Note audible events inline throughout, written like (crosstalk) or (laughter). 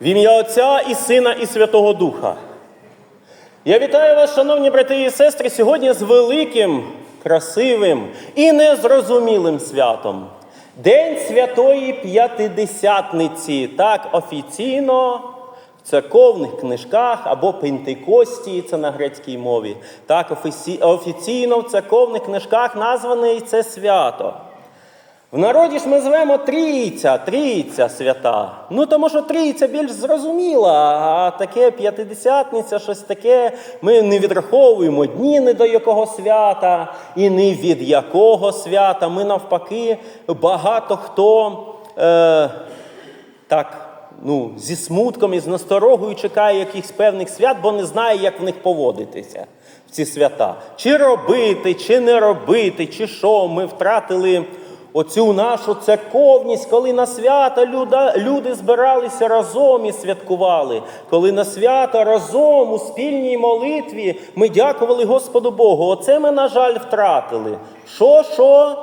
В ім'я Отця і Сина, і Святого Духа. Я вітаю вас, шановні брати і сестри, сьогодні з великим, красивим і незрозумілим святом. День Святої П'ятидесятниці. Так офіційно в церковних книжках або Пентекості, це на грецькій мові. Так офіційно в церковних книжках назване це свято. В народі ж ми звемо трійця, трійця свята. Ну тому що трійця більш зрозуміла, а таке п'ятидесятниця, щось таке. Ми не відраховуємо дні не до якого свята і не від якого свята. Ми навпаки, багато хто е, так. Ну, зі смутком і з насторогою чекає якихось певних свят, бо не знає, як в них поводитися в ці свята. Чи робити, чи не робити, чи що. Ми втратили оцю нашу церковність, коли на свята люди збиралися разом і святкували. Коли на свята разом у спільній молитві ми дякували Господу Богу. Оце ми, на жаль, втратили. Що, що?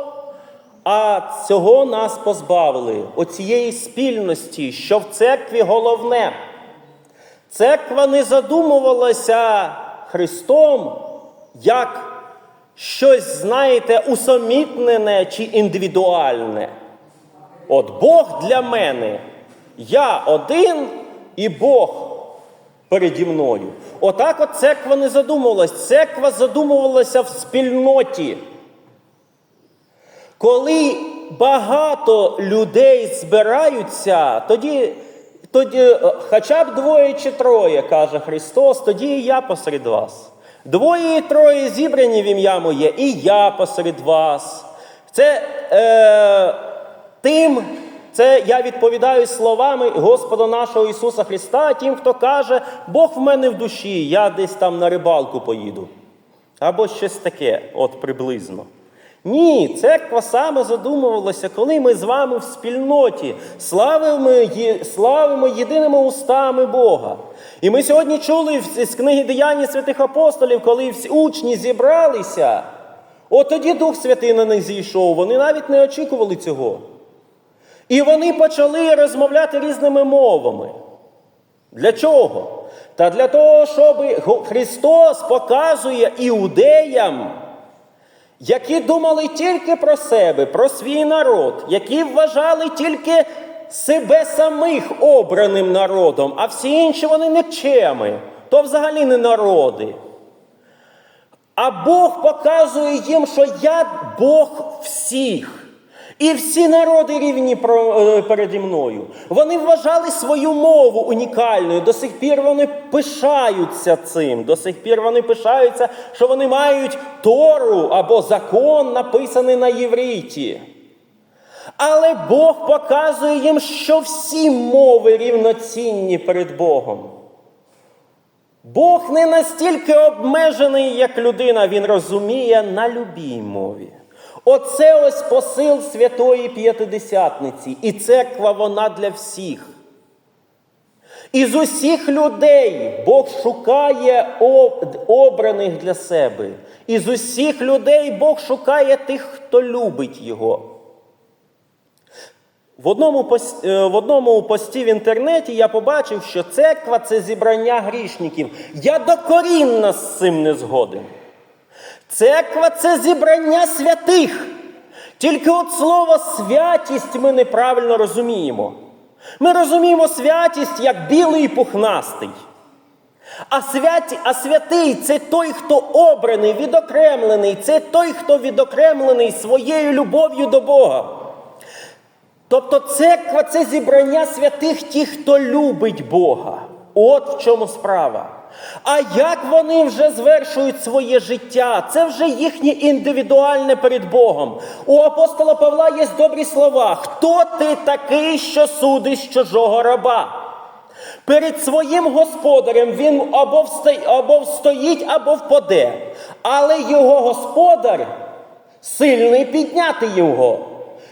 А цього нас позбавили, оцієї спільності, що в церкві головне. Церква не задумувалася Христом як щось, знаєте, усамітнене чи індивідуальне. От Бог для мене, я один і Бог переді мною. Отак от церква не задумувалась. Церква задумувалася в спільноті. Коли багато людей збираються, тоді, тоді е, хоча б двоє чи троє, каже Христос, тоді і я посеред вас. Двоє і троє зібрані в ім'я моє, і я посеред вас. Це е, тим, це я відповідаю словами Господа нашого Ісуса Христа, тим, хто каже, Бог в мене в душі, я десь там на рибалку поїду. Або щось таке, от приблизно. Ні, церква саме задумувалася, коли ми з вами в спільноті славимо, славимо єдиними устами Бога. І ми сьогодні чули з книги Деяння святих апостолів, коли всі учні зібралися, от тоді Дух Святий на них зійшов. Вони навіть не очікували цього. І вони почали розмовляти різними мовами. Для чого? Та для того, щоб Христос показує іудеям, які думали тільки про себе, про свій народ, які вважали тільки себе самих обраним народом, а всі інші вони нікчеми, то взагалі не народи. А Бог показує їм, що я Бог всіх. І всі народи рівні е, переді мною. Вони вважали свою мову унікальною. До сих пір вони пишаються цим. До сих пір вони пишаються, що вони мають Тору або закон, написаний на євриті. Але Бог показує їм, що всі мови рівноцінні перед Богом. Бог не настільки обмежений, як людина, він розуміє на любій мові. Оце ось посил Святої П'ятидесятниці. І церква вона для всіх. Із усіх людей Бог шукає обраних для себе. Із усіх людей Бог шукає тих, хто любить Його. В одному, пос- е, в одному пості в інтернеті я побачив, що церква це зібрання грішників. Я докорінно з цим не згоден. Церква це зібрання святих. Тільки от слово святість ми неправильно розуміємо. Ми розуміємо святість як білий і пухнастий. А, святі, а святий це той, хто обраний, відокремлений, це той, хто відокремлений своєю любов'ю до Бога. Тобто церква це зібрання святих тих, хто любить Бога. От в чому справа. А як вони вже звершують своє життя? Це вже їхнє індивідуальне перед Богом. У апостола Павла є добрі слова. Хто ти такий, що судиш чужого раба? Перед своїм господарем він або, або встоїть, або впаде. Але його господар сильний підняти його.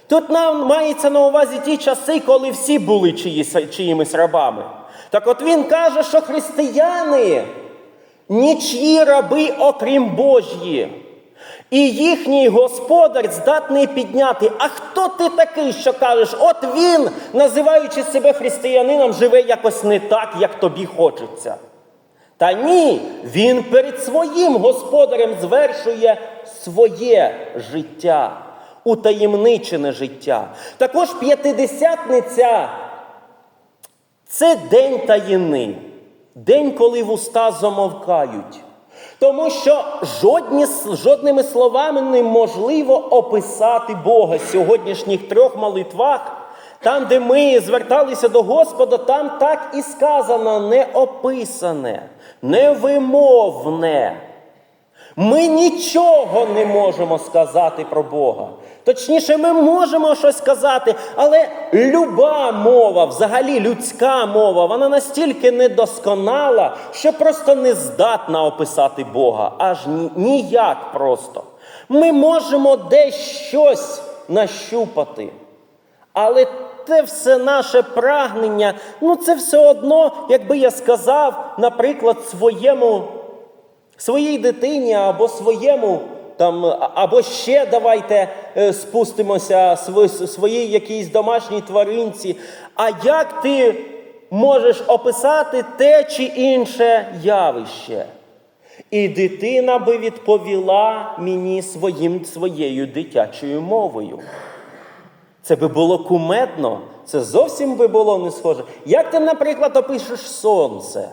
Тут нам мається на увазі ті часи, коли всі були чиїмись рабами. Так от він каже, що християни нічі раби, окрім Божі. І їхній господар здатний підняти. А хто ти такий, що кажеш? От він, називаючи себе християнином, живе якось не так, як тобі хочеться. Та ні, він перед своїм господарем звершує своє життя, утаємничене життя. Також п'ятидесятниця це день таїни, день, коли вуста замовкають. Тому що жодні, жодними словами неможливо описати Бога сьогоднішніх трьох молитвах. Там, де ми зверталися до Господа, там так і сказано неописане, невимовне. Ми нічого не можемо сказати про Бога. Точніше, ми можемо щось сказати, але люба мова, взагалі людська мова, вона настільки недосконала, що просто не здатна описати Бога. Аж ніяк просто. Ми можемо десь щось нащупати. Але те все наше прагнення, ну це все одно, якби я сказав, наприклад, своєму своїй дитині або своєму, там, або ще давайте е, спустимося своїй якійсь домашній тваринці. А як ти можеш описати те чи інше явище? І дитина би відповіла мені своїм, своєю дитячою мовою. Це би було кумедно, це зовсім би було не схоже. Як ти, наприклад, опишеш сонце?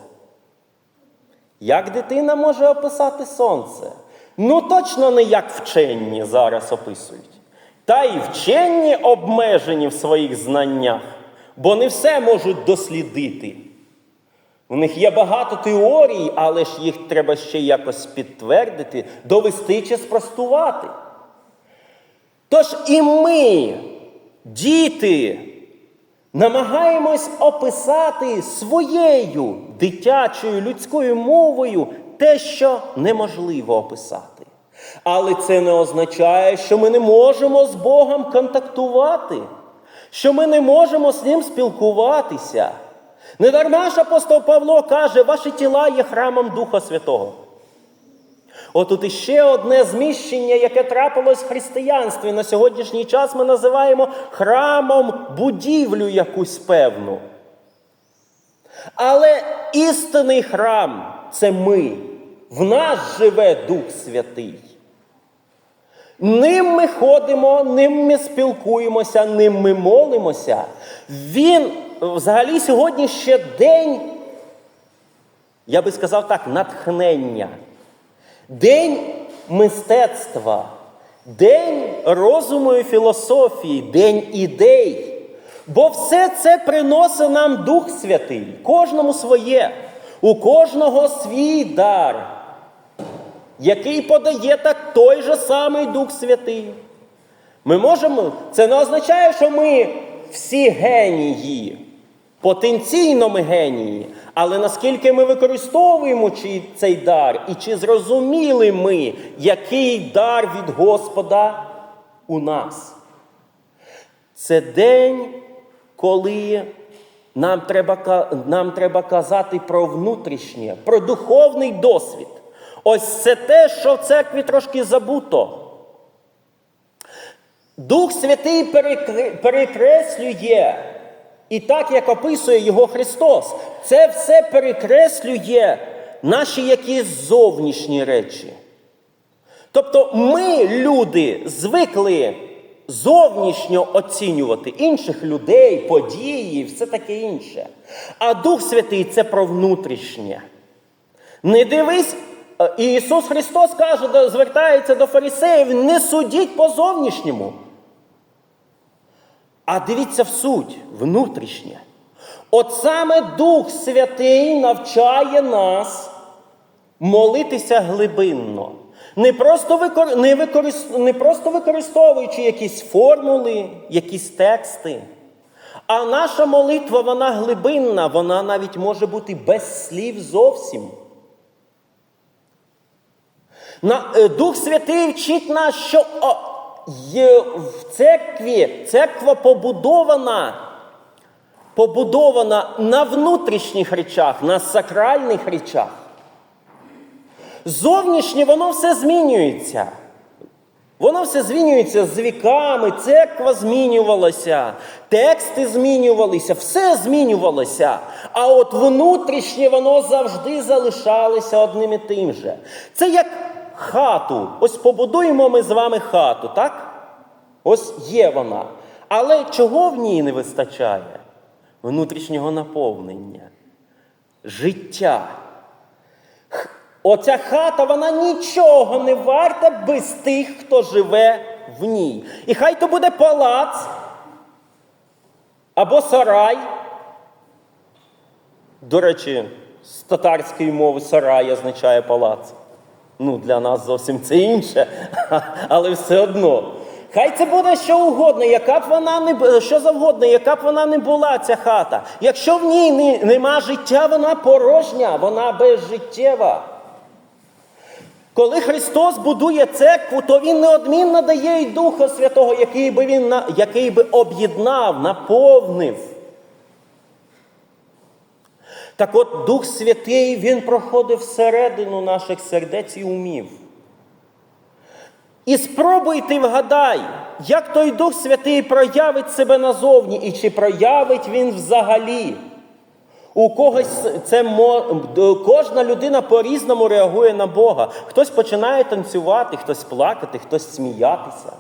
Як дитина може описати сонце? Ну, точно не як вчені зараз описують. Та й вчені обмежені в своїх знаннях, бо не все можуть дослідити. У них є багато теорій, але ж їх треба ще якось підтвердити, довести чи спростувати. Тож і ми, діти, намагаємось описати своєю дитячою людською мовою те, що неможливо описати. Але це не означає, що ми не можемо з Богом контактувати, що ми не можемо з Ним спілкуватися. Не дарма ж апостол Павло каже, ваші тіла є храмом Духа Святого. Отут іще одне зміщення, яке трапилось в християнстві. На сьогоднішній час ми називаємо храмом будівлю якусь певну. Але істинний храм це ми. В нас живе Дух Святий. Ним ми ходимо, ним ми спілкуємося, ним ми молимося. Він взагалі сьогодні ще день, я би сказав так, натхнення. День мистецтва, день розуму і філософії, день ідей. Бо все це приносить нам Дух Святий, кожному своє, у кожного свій дар, який подає так той же самий Дух Святий. Ми можемо, це не означає, що ми всі генії, потенційно ми генії, але наскільки ми використовуємо цей дар, і чи зрозуміли ми, який дар від Господа у нас. Це день, коли нам треба, нам треба казати про внутрішнє, про духовний досвід. Ось це те, що в церкві трошки забуто. Дух Святий перекреслює, і так як описує його Христос, це все перекреслює наші якісь зовнішні речі. Тобто ми, люди, звикли зовнішньо оцінювати інших людей, події, все таке інше. А Дух Святий це про внутрішнє. Не дивись, е, Ісус Христос каже, звертається до фарисеїв, не судіть по зовнішньому. А дивіться в суть, внутрішнє. От саме Дух Святий навчає нас молитися глибинно. Не просто, викор... не, використ... не просто використовуючи якісь формули, якісь тексти. А наша молитва, вона глибинна, вона навіть може бути без слів зовсім. На, е, Дух Святий вчить нас, що є в церкві церква побудована, побудована на внутрішніх речах, на сакральних речах. Зовнішнє воно все змінюється. Воно все змінюється з віками, церква змінювалася, тексти змінювалися, все змінювалося. А от внутрішнє воно завжди залишалося одним і тим же. Це як хату. Ось побудуємо ми з вами хату, так? Ось є вона. Але чого в ній не вистачає? Внутрішнього наповнення, життя. Оця хата, вона нічого не варта без тих, хто живе в ній. І хай то буде палац або сарай. До речі, з татарської мови сарай означає палац. Ну, для нас зовсім це інше, (laughs) але все одно. Хай це буде що угодно, яка б вона не що завгодно, яка б вона не була, ця хата. Якщо в ній не, нема життя, вона порожня, вона безжиттєва. Коли Христос будує церкву, то Він неодмінно дає й Духа Святого, який би він який би об'єднав, наповнив. Так от Дух Святий Він проходив всередину наших сердець і умів. І спробуй ти вгадай, як той Дух Святий проявить себе назовні, і чи проявить він взагалі. У когось це кожна людина по-різному реагує на Бога. Хтось починає танцювати, хтось плакати, хтось сміятися.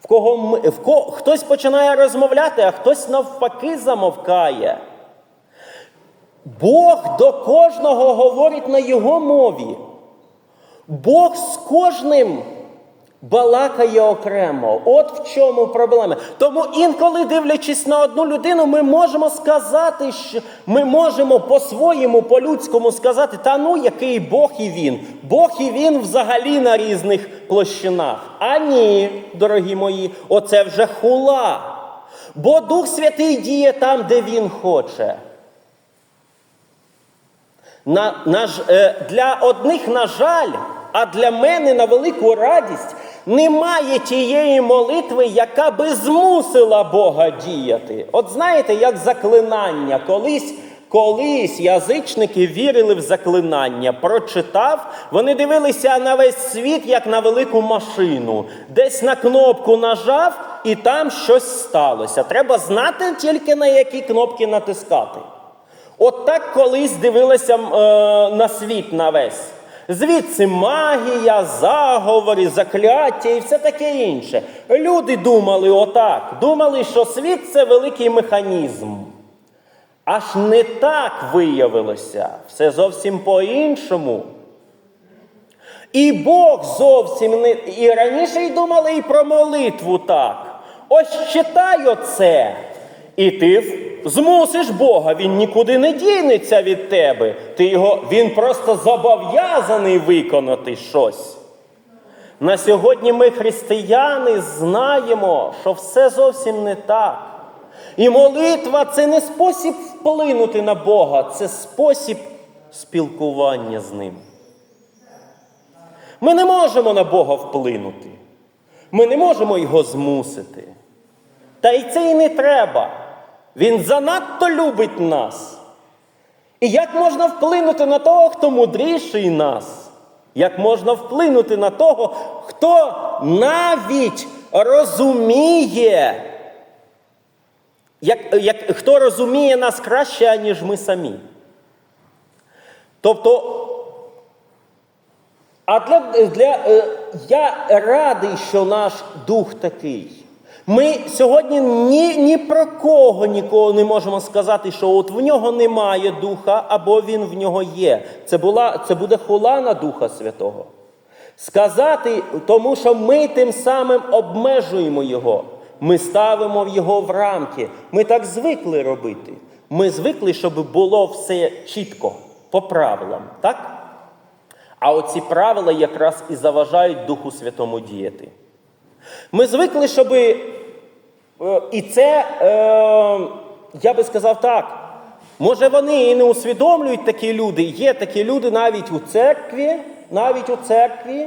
В кого, в ко, хтось починає розмовляти, а хтось навпаки замовкає. Бог до кожного говорить на його мові. Бог з кожним балакає окремо. От в чому проблема. Тому інколи, дивлячись на одну людину, ми можемо сказати, що ми можемо по-своєму, по-людському сказати, та ну який Бог і він. Бог і він взагалі на різних площинах. А ні, дорогі мої, оце вже хула. Бо Дух Святий діє там, де він хоче. На, на, е, для одних, на жаль, а для мене на велику радість немає тієї молитви, яка би змусила Бога діяти. От знаєте, як заклинання. Колись, колись язичники вірили в заклинання, прочитав, вони дивилися на весь світ як на велику машину. Десь на кнопку нажав, і там щось сталося. Треба знати тільки на які кнопки натискати. От колись дивилися е, на світ на весь. Звідси магія, заговори, закляття і все таке інше. Люди думали отак, думали, що світ це великий механізм. Аж не так виявилося, все зовсім по-іншому. І Бог зовсім не. І раніше й думали і про молитву так. Ось читай оце, і ти змусиш Бога, він нікуди не дінеться від тебе. Ти його, Він просто зобов'язаний виконати щось. На сьогодні ми, християни, знаємо, що все зовсім не так. І молитва це не спосіб вплинути на Бога, це спосіб спілкування з Ним. Ми не можемо на Бога вплинути. Ми не можемо його змусити. Та й це і не треба. Він занадто любить нас. І як можна вплинути на того, хто мудріший нас? Як можна вплинути на того, хто навіть розуміє, як, як, хто розуміє нас краще, ніж ми самі? Тобто а для, для, е, я радий, що наш дух такий. Ми сьогодні ні, ні про кого нікого не можемо сказати, що от в нього немає духа, або він в нього є. Це, була, це буде хула на Духа Святого. Сказати, тому що ми тим самим обмежуємо його. Ми ставимо його в рамки. Ми так звикли робити. Ми звикли, щоб було все чітко, по правилам. Так? А оці правила якраз і заважають Духу Святому діяти. Ми звикли, щоб. Е, І це, е, я би сказав так. Може, вони і не усвідомлюють такі люди. Є такі люди навіть у церкві, навіть у церкві,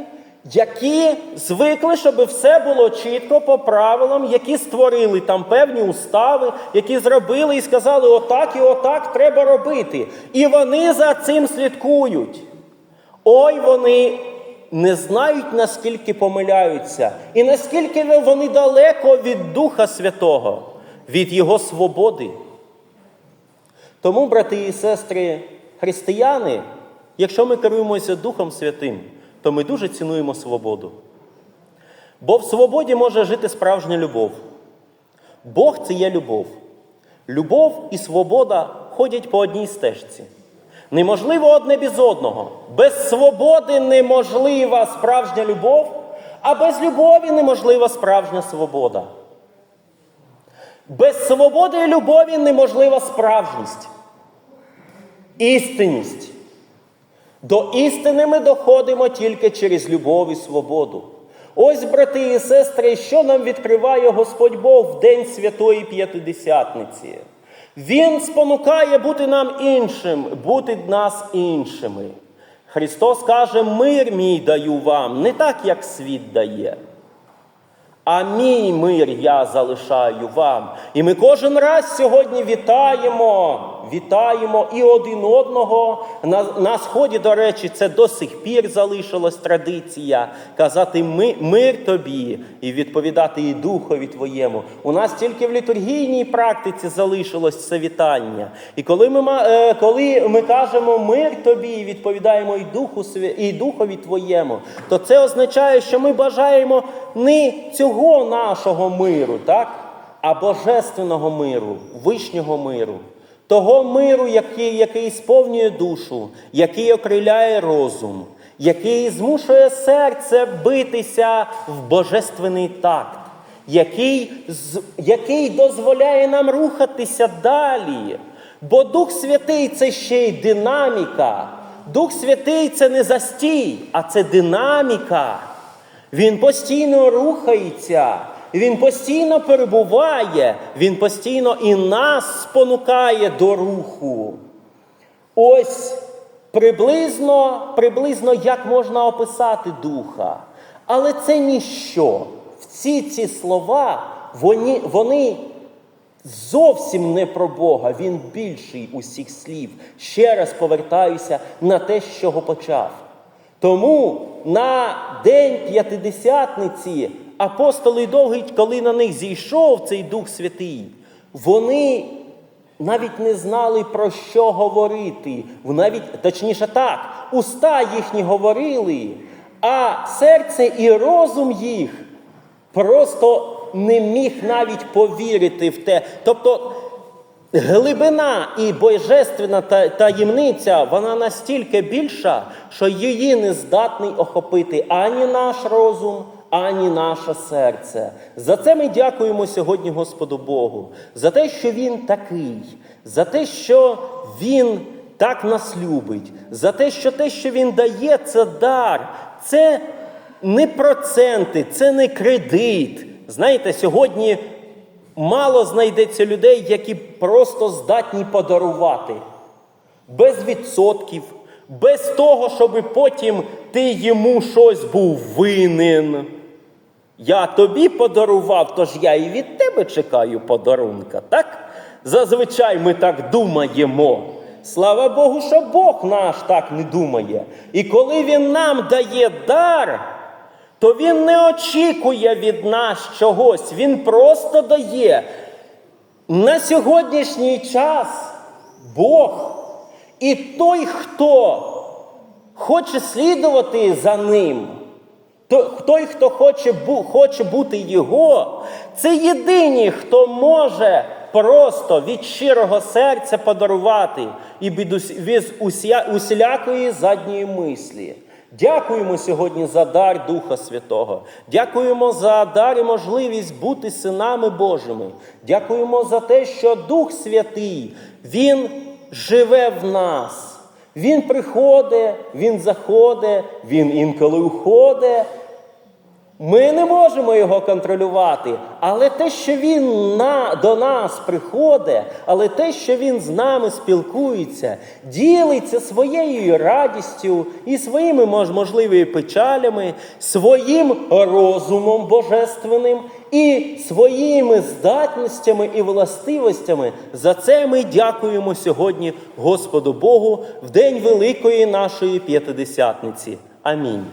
які звикли, щоб все було чітко по правилам, які створили там певні устави, які зробили і сказали, отак і отак треба робити. І вони за цим слідкують. Ой, вони не знають, наскільки помиляються, і наскільки вони далеко від Духа Святого, від Його свободи. Тому, брати і сестри, християни, якщо ми керуємося Духом Святим, то ми дуже цінуємо свободу. Бо в свободі може жити справжня любов. Бог це є любов. Любов і свобода ходять по одній стежці. Неможливо одне без одного. Без свободи неможлива справжня любов, а без любові неможлива справжня свобода. Без свободи і любові неможлива справжність, істинність. До істини ми доходимо тільки через любов і свободу. Ось, брати і сестри, що нам відкриває Господь Бог в День Святої П'ятидесятниці. Він спонукає бути нам іншим, бути нас іншими. Христос каже: мир мій даю вам, не так, як світ дає. А мій мир я залишаю вам. І ми кожен раз сьогодні вітаємо, вітаємо і один одного. На, на сході, до речі, це до сих пір залишилась традиція казати ми, мир тобі і відповідати і духові твоєму. У нас тільки в літургійній практиці залишилось це вітання. І коли ми, е, коли ми кажемо мир тобі і відповідаємо і, духу, і духові твоєму, то це означає, що ми бажаємо не цього нашого миру, так? а божественного миру, вишнього миру, того миру, який, який сповнює душу, який окриляє розум, який змушує серце битися в божественний такт, який, який дозволяє нам рухатися далі. Бо Дух Святий це ще й динаміка. Дух Святий це не застій, а це динаміка. Він постійно рухається, він постійно перебуває, він постійно і нас спонукає до руху. Ось приблизно, приблизно як можна описати духа. Але це ніщо. Всі ці слова, вони, вони зовсім не про Бога. Він більший усіх слів. Ще раз повертаюся на те, з чого почав. Тому на день п'ятидесятниці апостоли довгий, коли на них зійшов цей Дух Святий, вони навіть не знали про що говорити. Навіть, точніше так, уста їхні говорили, а серце і розум їх просто не міг навіть повірити в те. Тобто глибина і божественна таємниця, вона настільки більша, що її не здатний охопити ані наш розум, ані наше серце. За це ми дякуємо сьогодні Господу Богу, за те, що Він такий, за те, що Він так нас любить, за те, що те, що Він дає, це дар, це не проценти, це не кредит. Знаєте, сьогодні мало знайдеться людей, які просто здатні подарувати. Без відсотків, без того, щоб потім ти йому щось був винен. Я тобі подарував, тож я і від тебе чекаю подарунка, так? Зазвичай ми так думаємо. Слава Богу, що Бог наш так не думає. І коли Він нам дає дар, то Він не очікує від нас чогось, Він просто дає. На сьогоднішній час Бог і той, хто хоче слідувати за ним, той, хто хоче, бу- хоче бути Його, це єдині, хто може просто від щирого серця подарувати і від ус- уся- усілякої задньої мислі. Дякуємо сьогодні за дар Духа Святого. Дякуємо за дар і можливість бути синами Божими. Дякуємо за те, що Дух Святий, Він живе в нас. Він приходить, Він заходить, Він інколи уходить. Ми не можемо його контролювати, але те, що він на, до нас приходить, але те, що він з нами спілкується, ділиться своєю радістю і своїми мож- можливими печалями, своїм розумом божественним і своїми здатностями і властивостями. За це ми дякуємо сьогодні Господу Богу в день великої нашої п'ятидесятниці. Амінь.